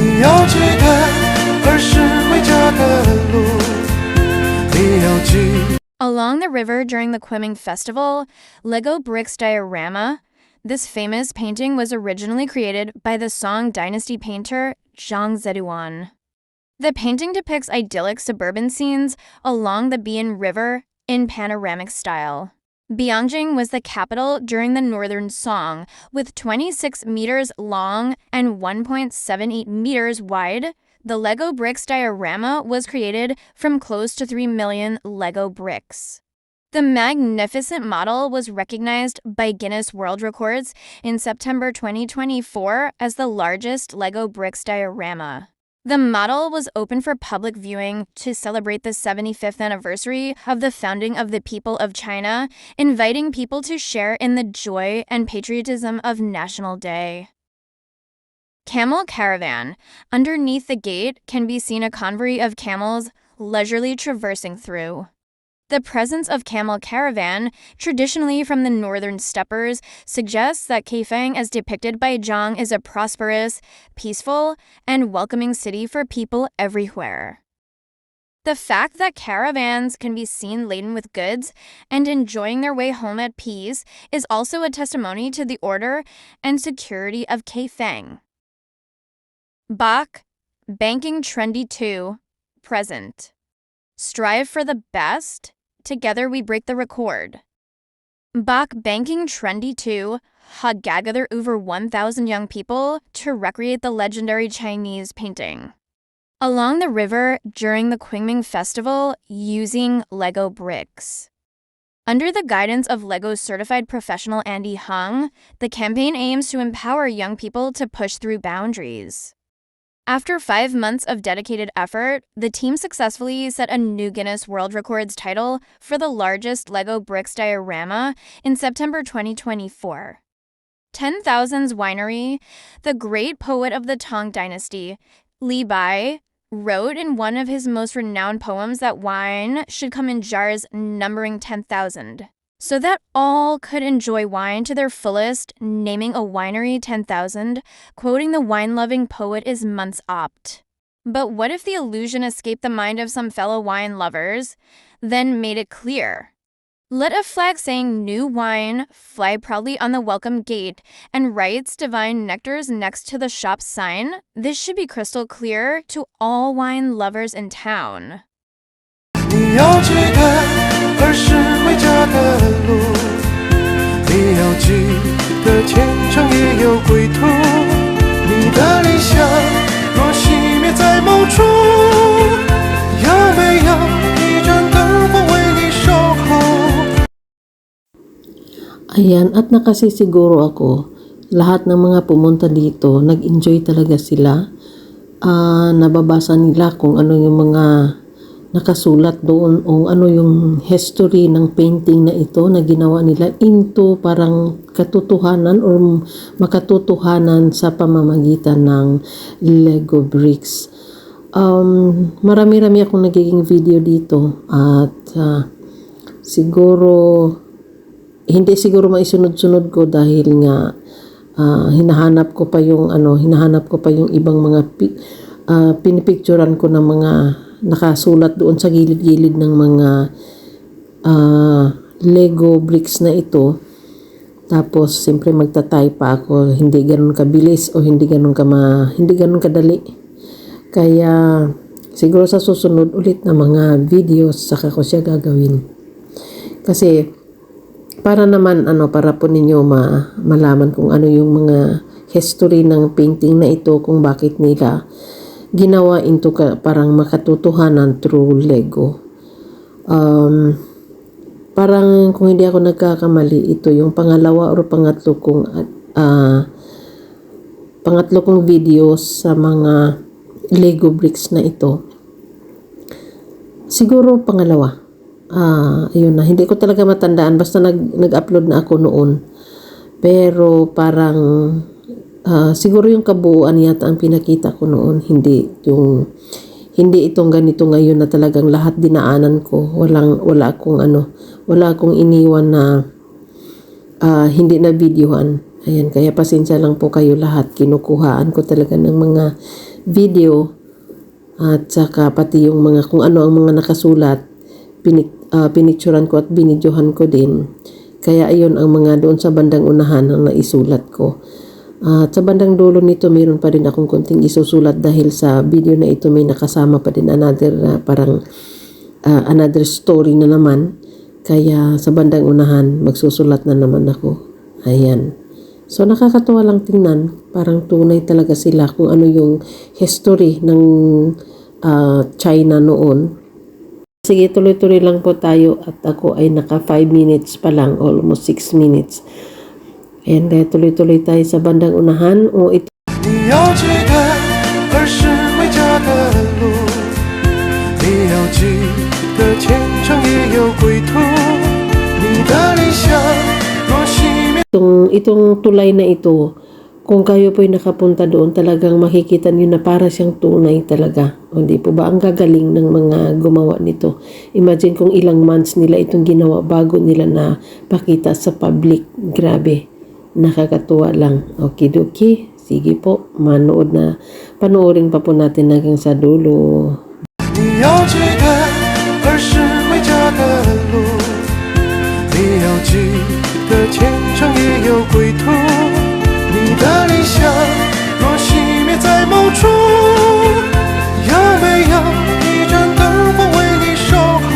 你要记得儿时回家的路，你要记。 Along the river during the Quimming Festival, Lego Bricks Diorama, this famous painting was originally created by the Song Dynasty painter Zhang Zeduan. The painting depicts idyllic suburban scenes along the Bian River in panoramic style. Bianjing was the capital during the Northern Song, with 26 meters long and 1.78 meters wide. The Lego Bricks diorama was created from close to 3 million Lego bricks. The magnificent model was recognized by Guinness World Records in September 2024 as the largest Lego bricks diorama. The model was open for public viewing to celebrate the 75th anniversary of the founding of the people of China, inviting people to share in the joy and patriotism of National Day. Camel Caravan. Underneath the gate can be seen a convoy of camels leisurely traversing through. The presence of camel caravan, traditionally from the northern steppers, suggests that Kaifeng, as depicted by Zhang, is a prosperous, peaceful, and welcoming city for people everywhere. The fact that caravans can be seen laden with goods and enjoying their way home at peace is also a testimony to the order and security of Kaifeng. Bach, Banking Trendy 2, present. Strive for the best, together we break the record. Bach Banking Trendy 2 had gathered over 1,000 young people to recreate the legendary Chinese painting. Along the river during the Qingming Festival using Lego bricks. Under the guidance of Lego certified professional Andy Hung, the campaign aims to empower young people to push through boundaries. After five months of dedicated effort, the team successfully set a new Guinness World Records title for the largest Lego bricks diorama in September 2024. Ten Thousands Winery, the great poet of the Tang Dynasty, Li Bai, wrote in one of his most renowned poems that wine should come in jars numbering 10,000 so that all could enjoy wine to their fullest, naming a winery 10,000, quoting the wine loving poet is months opt. But what if the illusion escaped the mind of some fellow wine lovers, then made it clear? Let a flag saying new wine fly proudly on the welcome gate and writes divine nectars next to the shop's sign. This should be crystal clear to all wine lovers in town. 归途。你的理想若熄灭在某处，有没有一盏灯火为你守候？ Ayan, at nakasisiguro ako, lahat ng mga pumunta dito, nag-enjoy talaga sila. Ah, nababasa nila kung ano yung mga nakasulat doon o ano yung history ng painting na ito na ginawa nila into parang katotohanan or makatotohanan sa pamamagitan ng Lego bricks. Um, marami-rami akong nagiging video dito at ah, siguro hindi siguro maisunod-sunod ko dahil nga ah, hinahanap ko pa yung ano hinahanap ko pa yung ibang mga pi, ah, pinipicturan ko ng mga nakasulat doon sa gilid-gilid ng mga ah, Lego bricks na ito. Tapos siyempre magtatay pa ako. Hindi ganun kabilis o hindi ganun kama hindi ganun kadali. Kaya siguro sa susunod ulit na mga videos saka ko siya gagawin. Kasi para naman ano para po ninyo ma, malaman kung ano yung mga history ng painting na ito kung bakit nila ginawa into ka, parang makatotohanan through Lego. Um, parang kung hindi ako nagkakamali ito yung pangalawa or pangatlo kong ah, pangatlo kong video sa mga Lego bricks na ito. Siguro pangalawa. Ah, ayun na. Hindi ko talaga matandaan. Basta nag, nag-upload na ako noon. Pero parang ah, siguro yung kabuuan yata ang pinakita ko noon. Hindi yung hindi itong ganito ngayon na talagang lahat dinaanan ko. Walang wala akong ano, wala akong iniwan na ah, hindi na videohan. Ayan, kaya pasensya lang po kayo lahat. Kinukuhaan ko talaga ng mga video at saka pati yung mga kung ano ang mga nakasulat pinik, ah, pinicturan ko at binidyohan ko din kaya ayun ang mga doon sa bandang unahan ang naisulat ko at sa bandang dulo nito mayroon pa rin akong konting isusulat dahil sa video na ito may nakasama pa din another ah, parang ah, another story na naman kaya sa bandang unahan magsusulat na naman ako ayan So nakakatuwa lang tingnan, parang tunay talaga sila kung ano yung history ng ah, China noon. Sige, tuloy-tuloy lang po tayo at ako ay naka 5 minutes pa lang, almost 6 minutes. And eh, tuloy-tuloy tayo sa bandang unahan. O ito 你要记得儿时回家的路，你要记得前程也有归途。你的理想若熄灭。 itong, itong tulay na ito, kung kayo po'y nakapunta doon, talagang makikita niyo na para siyang tunay talaga. O di po ba? Ang gagaling ng mga gumawa nito. Imagine kung ilang months nila itong ginawa bago nila na pakita sa public. Grabe. Nakakatuwa lang. Okidoki. Sige po. Manood na. Panoorin pa po natin hanggang sa dulo. 你要记得儿时回家的路，你要记得前程也有归途。你的理想若熄灭在某处，有没有一盏灯火为你守候？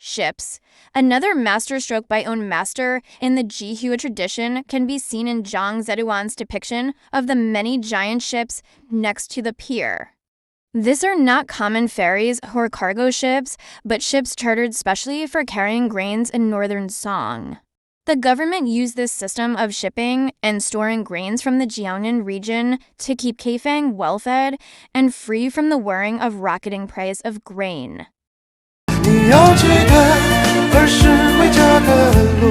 Ships. Another masterstroke by own master in the Jihua tradition can be seen in Zhang Zeduan's depiction of the many giant ships next to the pier. These are not common ferries or cargo ships, but ships chartered specially for carrying grains in northern Song. The government used this system of shipping and storing grains from the Jiangnan region to keep Kaifeng well fed and free from the worrying of rocketing price of grain. 你要记得儿时回家的路，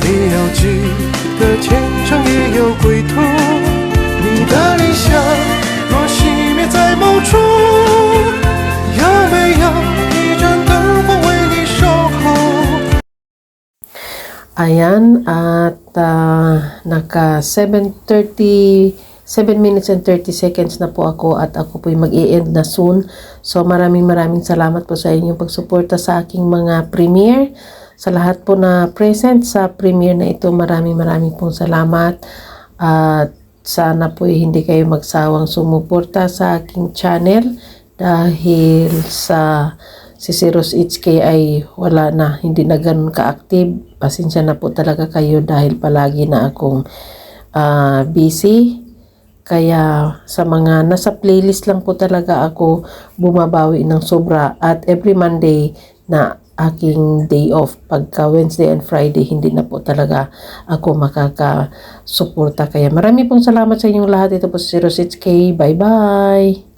你要记得前程也有归途。你的理想若熄灭在某处，有没有一盏灯火为你守候？Ayan, at ah, naka 7.30, 7 minutes and 30 seconds na po ako at ako po'y mag-i-end na soon. So maraming maraming salamat po sa inyong pagsuporta sa aking mga premiere. Sa lahat po na present sa premiere na ito, maraming maraming pong salamat. At sana po hindi kayo magsawang sumuporta sa aking channel dahil sa si Zeros HK ay wala na, hindi na ganun ka-active. Pasensya na po talaga kayo dahil palagi na akong ah, busy. Kaya sa mga nasa playlist lang po talaga ako bumabawi ng sobra at every Monday na aking day off. Pagka Wednesday and Friday, hindi na po talaga ako makakasuporta. Kaya marami pong salamat sa inyong lahat. Ito po si Zeros HK. Bye-bye!